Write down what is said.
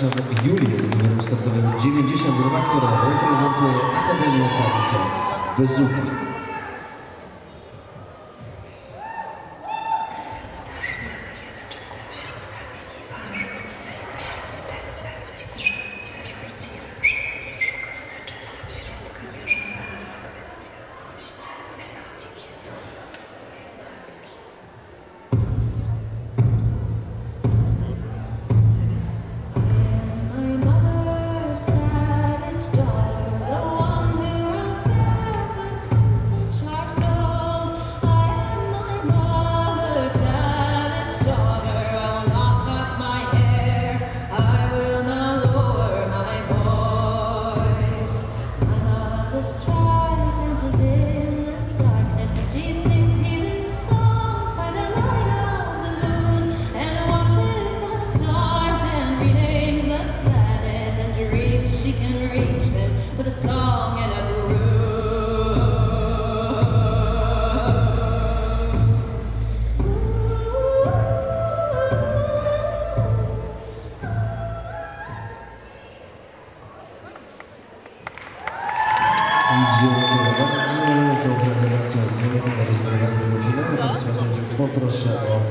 Warszawy Julii jest numerem startowym 90, która reprezentuje Akademię Tańca Bezucha. Dziękuję bardzo. To prezentacja z rozgrywanego finału. Teraz was poproszę o